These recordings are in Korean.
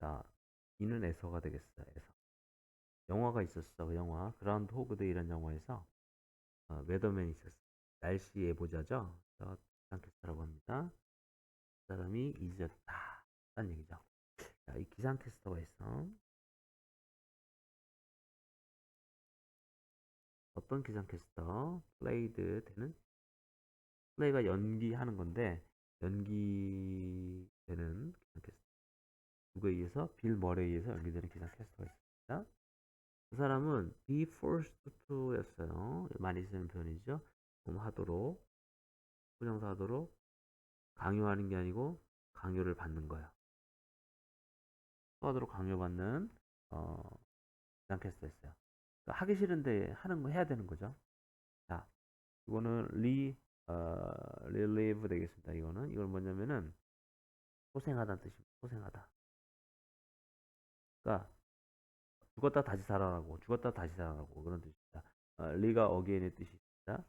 자, 이는 에서가 되겠어. 에서. 영화가 있었어. 그 영화. 그라운드 호그데이라는 영화에서 어, 웨더맨이 있었어. 날씨 예보자죠. 저 기상캐스터라고 합니다. 그 사람이 잊었다. 라는 얘기죠. 자, 이 기상캐스터가 있어. 어떤 기상캐스터? 플레이드 되는? 플레이가 연기하는 건데, 연기되는 기상캐스터. 누구에 의해서? 빌 머레에 의해서 연기되는 기상 캐스터가 있습니다. 그 사람은 be forced to 였어요. 많이 쓰는 표현이죠. 뭐 하도록, 부정사 하도록, 강요하는 게 아니고, 강요를 받는 거야. 하도록 강요받는, 어, 기상 캐스터였어요. 그러니까 하기 싫은데 하는 거 해야 되는 거죠. 자, 이거는 re, 어, relieve 되겠습니다. 이거는, 이건 뭐냐면은, 고생하다는 뜻입니다. 고생하다. 그러니까, 죽었다 다시 살아나고 죽었다 다시 살아나고 그런 뜻입니다. 어, 리가 어게인의 있습니다.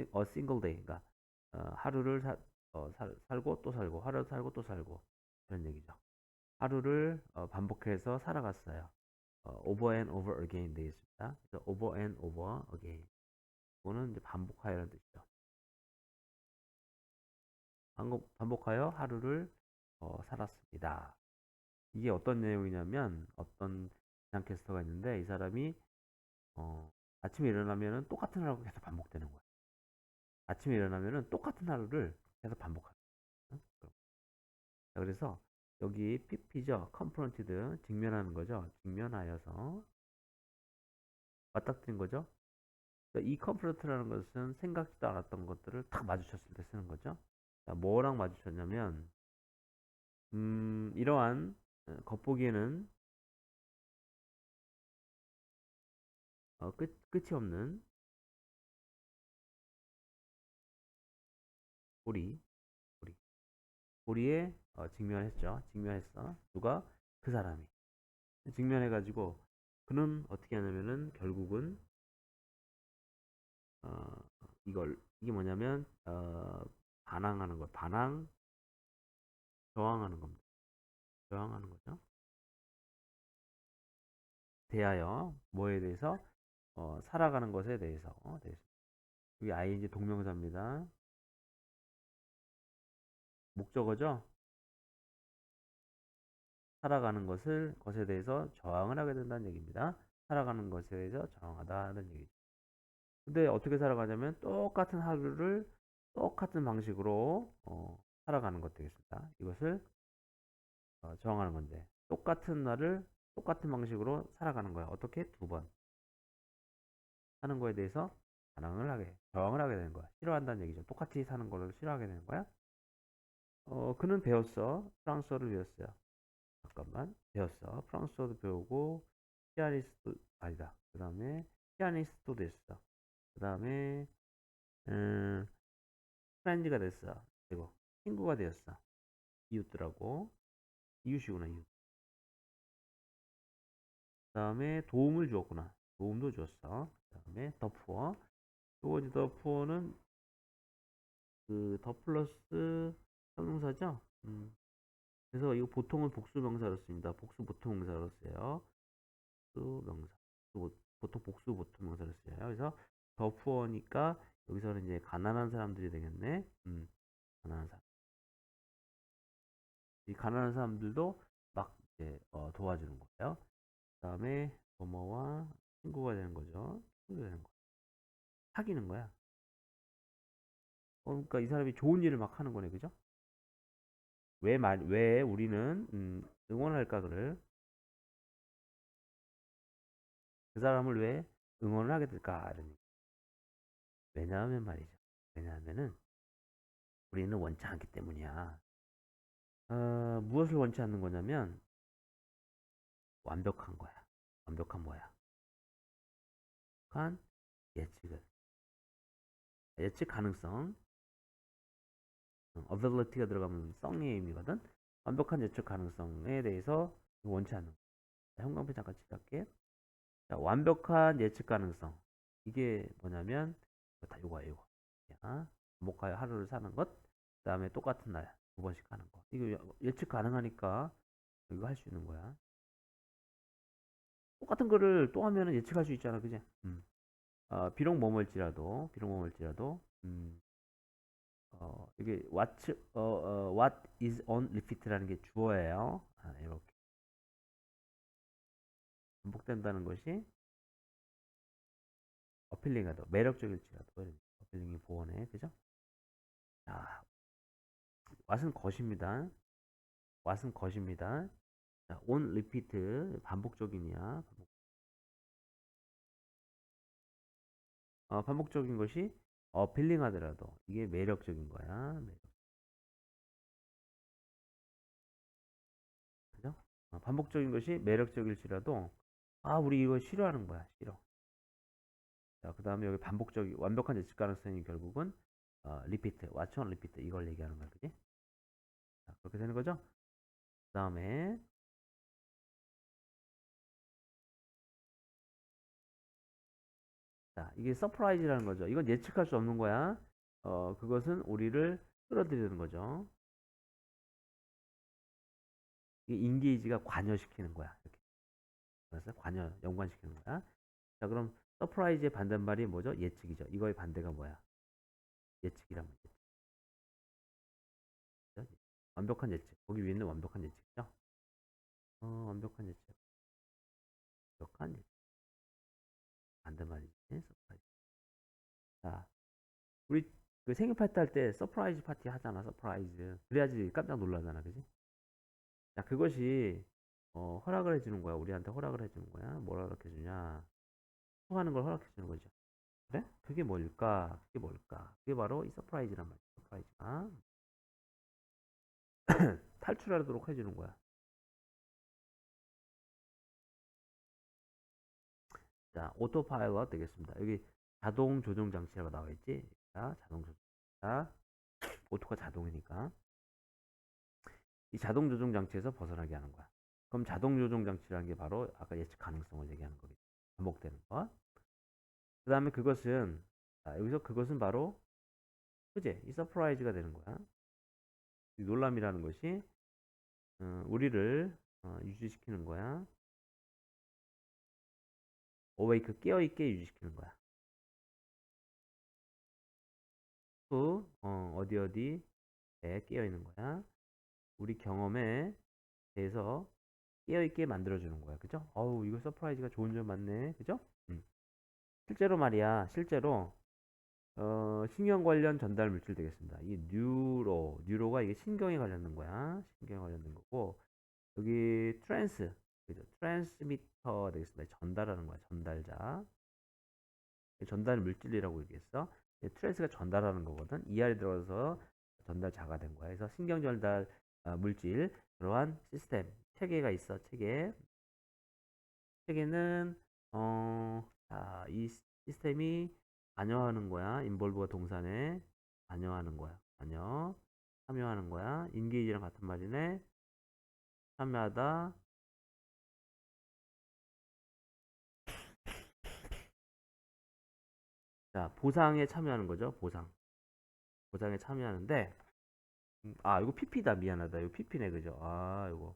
a single day, 그러니까 어, 하루를 사, 어, 살, 살고 또 살고 하루 살고 또 살고 그런 얘기죠. 하루를 어, 반복해서 살아갔어요. 어, over and over again 되어 있습니다. 그래서 over and over again. 이거는 이제 반복하여라는 뜻이죠. 반복, 반복하여 하루를 어, 살았습니다. 이게 어떤 내용이냐면 어떤 기상캐스터가 있는데 이 사람이 어, 아침에 일어나면은 똑같은 하루가 계속 반복되는 거야. 아침에 일어나면은 똑같은 하루를 계속 반복하는. 자, 그래서 여기 PP죠. confronted 직면하는 거죠. 직면하여서 맞닥뜨린 거죠. 그러니까 이 confront라는 것은 생각지도 않았던 것들을 탁 마주쳤을 때 쓰는 거죠. 자, 뭐랑 마주쳤냐면 음, 이러한 어, 겉보기에는 어, 끝, 끝이 없는 고리, 고리, 고리에 어, 직면했죠. 직면했어. 누가? 그 사람이. 직면해 가지고 그는 어떻게 하냐면은 결국은 어, 이걸 이게 뭐냐면 어, 반항하는 거, 반항, 저항하는 겁니다. 저항하는 거죠. 대하여 뭐에 대해서 어, 살아가는 것에 대해서 어, 대해서. 여기 ing 동명사입니다. 목적어죠. 살아가는 것을 것에 대해서 저항을 하게 된다는 얘기입니다. 살아가는 것에 대해서 저항하다는 얘기죠. 근데 어떻게 살아가냐면 똑같은 하루를 똑같은 방식으로 어, 살아가는 것 되겠습니다. 이것을 어, 저항하는 건데 똑같은 날을 똑같은 방식으로 살아가는 거야. 어떻게? 두 번. 하는 거에 대해서 반항을 하게, 저항을 하게 되는 거야. 싫어한다는 얘기죠. 똑같이 사는 거를 싫어하게 되는 거야. 어, 그는 배웠어. 프랑스어를 배웠어요. 잠깐만. 배웠어. 프랑스어도 배우고, 피아니스트, 아니다. 그 다음에, 피아니스트도 됐어. 그 다음에, 음, 프렌즈가 됐어. 그리고, 친구가 되었어. 이웃들하고. 이웃이구나, 이웃. 그 다음에, 도움을 주었구나. 도움도 줬어. 그 다음에 더 푸어. 요거 이제 더 푸어는 그더 플러스 형용사죠. 음. 그래서 이거 보통은 복수 명사로 씁니다. 복수 보통 명사로 써요. 복수 명사. 보통 복수 보통 명사로 써요. 그래서 더 푸어니까 여기서는 이제 가난한 사람들이 되겠네. 음. 가난한 사람. 이 가난한 사람들도 막 이제 어, 도와주는 거예요. 그 다음에 뭐뭐와 친구가 되는 거죠. 친구가 되는 거야. 사귀는 거야. 어, 그러니까 이 사람이 좋은 일을 막 하는 거네, 그죠? 왜 말, 왜 우리는 음, 응원할까 그를? 그 사람을 왜 응원을 하게 될까? 이런 얘기. 왜냐하면 말이죠. 왜냐하면은 우리는 원치 않기 때문이야. 어, 무엇을 원치 않는 거냐면 완벽한 거야. 완벽한 뭐야? 완벽한 예측을. 예측 가능성. ability가 들어가면 성의 의미거든. 완벽한 예측 가능성에 대해서 원치 않는 자, 형광펜 잠깐 칠할게. 자, 완벽한 예측 가능성. 이게 뭐냐면 다 요거야 요거. 자, 반복하여 하루를 사는 것 그 다음에 똑같은 날 두 번씩 하는 거 이거 예측 가능하니까 이거 할 수 있는 거야. 똑같은 거를 또 하면은 예측할 수 있잖아, 그지? 음. 어, 비록 뭐뭐일지라도, 비록 뭐뭐일지라도, 음, 어, 이게 what, 어, 어, what is on repeat라는 게 주어예요. 아, 이렇게 반복된다는 것이 어필링하다, 매력적일지라도, 어필링이 보원해, 그죠? 자, what은 것입니다. what은 것입니다. 자, on repeat 반복적이냐? 반복. 어, 반복적인 것이 어필링하더라도 이게 매력적인 거야. 매력. 그죠? 어, 반복적인 것이 매력적일지라도 아 우리 이거 싫어하는 거야. 싫어. 자, 그 다음에 여기 반복적이 완벽한 예측 가능성이 결국은 어, 리피트, 왓츠 온 리피트 이걸 얘기하는 거야. 그지? 자, 그렇게 되는 거죠? 그 다음에 자, 이게 서프라이즈라는 거죠. 이건 예측할 수 없는 거야. 어, 그것은 우리를 끌어들이는 거죠. 이게 인게이지가 관여시키는 거야. 이렇게. 그래서 관여, 연관시키는 거야. 자, 그럼 서프라이즈의 반대말이 뭐죠? 예측이죠. 이거의 반대가 뭐야? 예측이란 말이죠. 완벽한 예측. 거기 위에 있는 완벽한 예측이죠. 어, 완벽한 예측. 완벽한 예측. 반대말이지. 서프라이즈. 자, 우리 그 생일 파티 할 때 서프라이즈 파티 하잖아. 서프라이즈. 그래야지 깜짝 놀라잖아. 그지? 자, 그것이 어, 허락을 해주는 거야. 우리한테 허락을 해주는 거야. 뭐라 허락해 주냐? 하는 걸 허락해 주는 거죠. 그래? 그게 뭘까? 그게 뭘까? 그게 바로 이 서프라이즈란 말이야. 서프라이즈가 탈출하도록 해주는 거야. 자, 오토파일럿 되겠습니다. 여기 자동 조정 장치라고 나와 있지? 자, 자동 조정. 자, 오토가 자동이니까. 이 자동 조정 장치에서 벗어나게 하는 거야. 그럼 자동 조정 장치라는 게 바로 아까 예측 가능성을 얘기하는 거겠죠. 반복되는 거. 그 다음에 그것은, 자, 여기서 그것은 바로, 그제? 이 서프라이즈가 되는 거야. 이 놀람이라는 것이, 어, 우리를 어, 유지시키는 거야. 어웨이크 깨어있게 유지시키는 거야. 또, 어, 어디 어디에 깨어있는 거야. 우리 경험에 대해서 깨어있게 만들어주는 거야. 그죠? 어우, 이거 서프라이즈가 좋은 점 많네. 그죠? 음. 실제로 말이야, 실제로, 어, 신경 관련 전달 물질 되겠습니다. 이 뉴로, 뉴로가 이게 신경에 관련된 거야. 신경에 관련된 거고, 여기 트랜스, 그죠? 트랜스미터 되겠습니다. 전달하는 거야. 전달자. 전달 물질이라고 얘기했어. 트랜스가 전달하는 거거든. 이 안에 들어가서 전달자가 된 거야. 그래서 신경 전달 어, 물질 그러한 시스템 체계가 있어. 체계. 체계는 어, 자, 이 시스템이 관여하는 거야. 인볼브가 동사네. 관여하는 거야. 관여. 참여하는 거야. 인게이지랑 같은 말이네. 참여하다. 자, 보상에 참여하는 거죠. 보상. 보상에 참여하는데, 음, 아, 이거 PP다. 미안하다. 이거 PP네. 그죠? 아, 이거.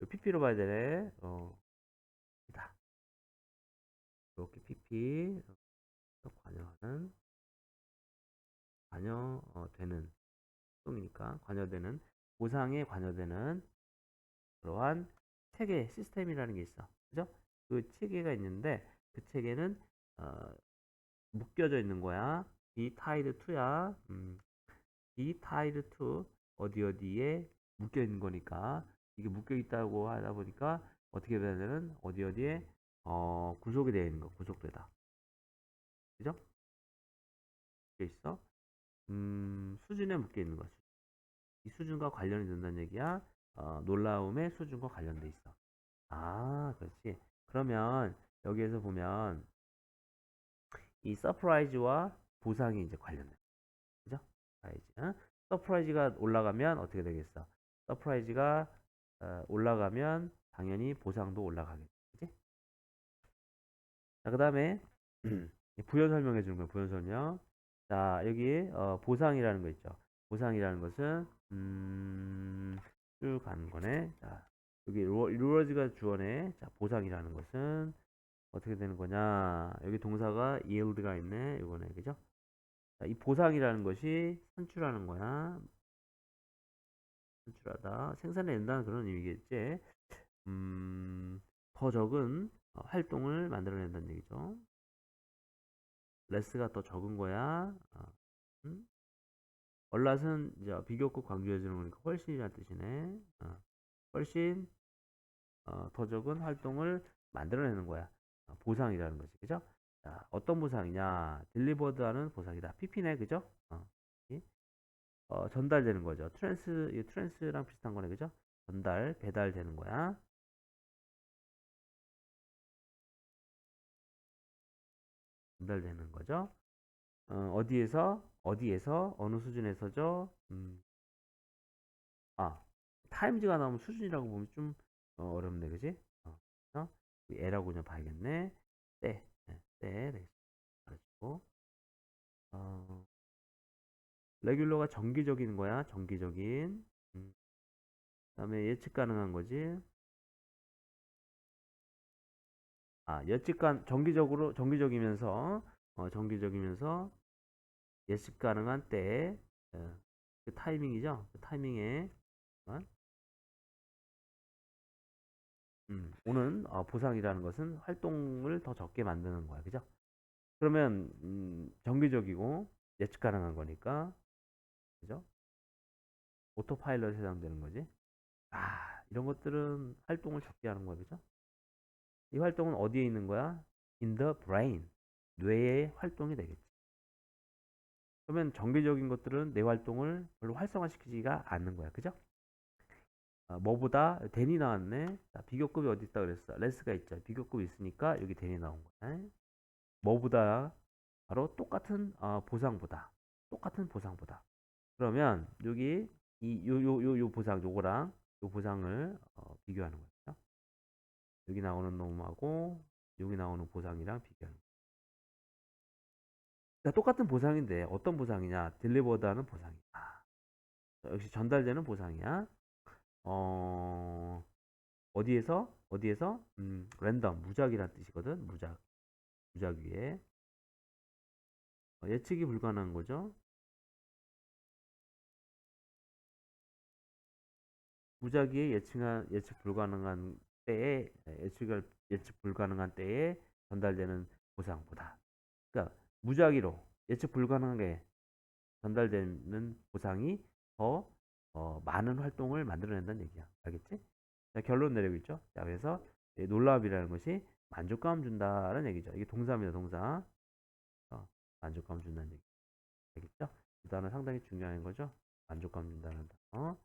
이거 PP로 봐야 되네. 어. 이렇게 PP. 관여하는, 관여, 어, 되는. 똥이니까. 관여되는. 보상에 관여되는 그러한 체계, 시스템이라는 게 있어. 그죠? 그 체계가 있는데, 그 체계는, 어, 묶여져 있는 거야. 이 타이드 2야. 음, 이 타이드 2 어디 어디에 묶여 있는 거니까 이게 묶여 있다고 하다 보니까 어떻게 되냐면 어디 어디에 어, 구속이 되어 있는 거. 구속되다. 그죠? 묶여 있어. 음, 수준에 묶여 있는 거지. 이 수준과 관련이 된다는 얘기야. 어, 놀라움의 수준과 관련돼 있어. 아, 그렇지. 그러면 여기에서 보면 이 서프라이즈와 보상이 이제 관련돼. 그죠? 서프라이즈. 서프라이즈가 올라가면 어떻게 되겠어? 서프라이즈가 어, 올라가면 당연히 보상도 올라가겠지. 자, 그 다음에 부연 설명해 주는 거예요. 부연 설명. 자, 여기 어, 보상이라는 거 있죠. 보상이라는 것은 음, 쭉 가는 거네. 자, 여기 리워즈가 주어네. 자, 보상이라는 것은 어떻게 되는 거냐? 여기 동사가 yield가 있네. 이거네. 그죠? 자, 이 보상이라는 것이 산출하는 거야. 산출하다. 생산해낸다는 그런 의미겠지. 음, 더 적은 어, 활동을 만들어낸다는 얘기죠. 레스가 더 적은 거야. 어, 음? 얼랏은 이제 비교급 강조해주는 거니까 훨씬이라는 뜻이네. 어, 훨씬 어, 더 적은 활동을 만들어내는 거야. 어, 보상이라는 거지, 그죠? 자, 어떤 보상이냐? 딜리버드하는 보상이다. PP네, 그죠? 어, 이? 어, 전달되는 거죠. 트랜스, 이 트랜스랑 비슷한 거네, 그죠? 전달, 배달되는 거야. 전달되는 거죠. 어, 디에서 어디에서, 어느 수준에서죠? 음. 아, 타임즈가 나오면 수준이라고 보면 좀 어, 렵네 그지? 어, 그래서 에라고 그냥 봐야겠네. 때, 네, 때, 네, 가지고 어, 레귤러가 정기적인 거야, 정기적인. 음. 그다음에 예측 가능한 거지. 아, 예측 간 정기적으로 정기적이면서 어, 정기적이면서 예측 가능한 때, 어, 그 타이밍이죠. 그 타이밍에 음, 오는 어, 보상이라는 것은 활동을 더 적게 만드는 거야, 그죠? 그러면 음, 정기적이고 예측 가능한 거니까, 그죠? 오토파일럿에 해당되는 거지. 아, 이런 것들은 활동을 적게 하는 거야, 그죠? 이 활동은 어디에 있는 거야? In the brain. 뇌의 활동이 되겠지. 그러면 정기적인 것들은 뇌 활동을 별로 활성화시키지가 않는 거야. 그죠? 아, 뭐보다 댄이 나왔네. 자, 비교급이 어디 있다 그랬어? 레스가 있죠. 비교급이 있으니까 여기 댄이 나온 거야. 뭐보다 바로 똑같은 어, 보상보다 똑같은 보상보다. 그러면 여기 이 요 요 요 요 보상 요거랑 요 보상을 어, 비교하는 거죠. 여기 나오는 놈하고 여기 나오는 보상이랑 비교하는. 자, 똑같은 보상인데 어떤 보상이냐? 딜리버드하는 보상이다. 역시 전달되는 보상이야. 어, 어디에서? 어디에서? 음, 랜덤, 무작이란 뜻이거든. 무작. 무작 위에. 어, 예측이 불가능한 거죠. 무작위에 예측 불가능한 때에, 예측을, 예측 불가능한 때에 전달되는 보상보다. 그러니까, 무작위로 예측 불가능하게 전달되는 보상이 더 어, 많은 활동을 만들어낸다는 얘기야. 알겠지? 자, 결론 내리고 있죠? 자, 그래서 놀라움이라는 것이 만족감 준다는 얘기죠. 이게 동사입니다, 동사. 어, 만족감 준다는 얘기. 알겠죠? 이 단어 상당히 중요한 거죠? 만족감 준다는 단어.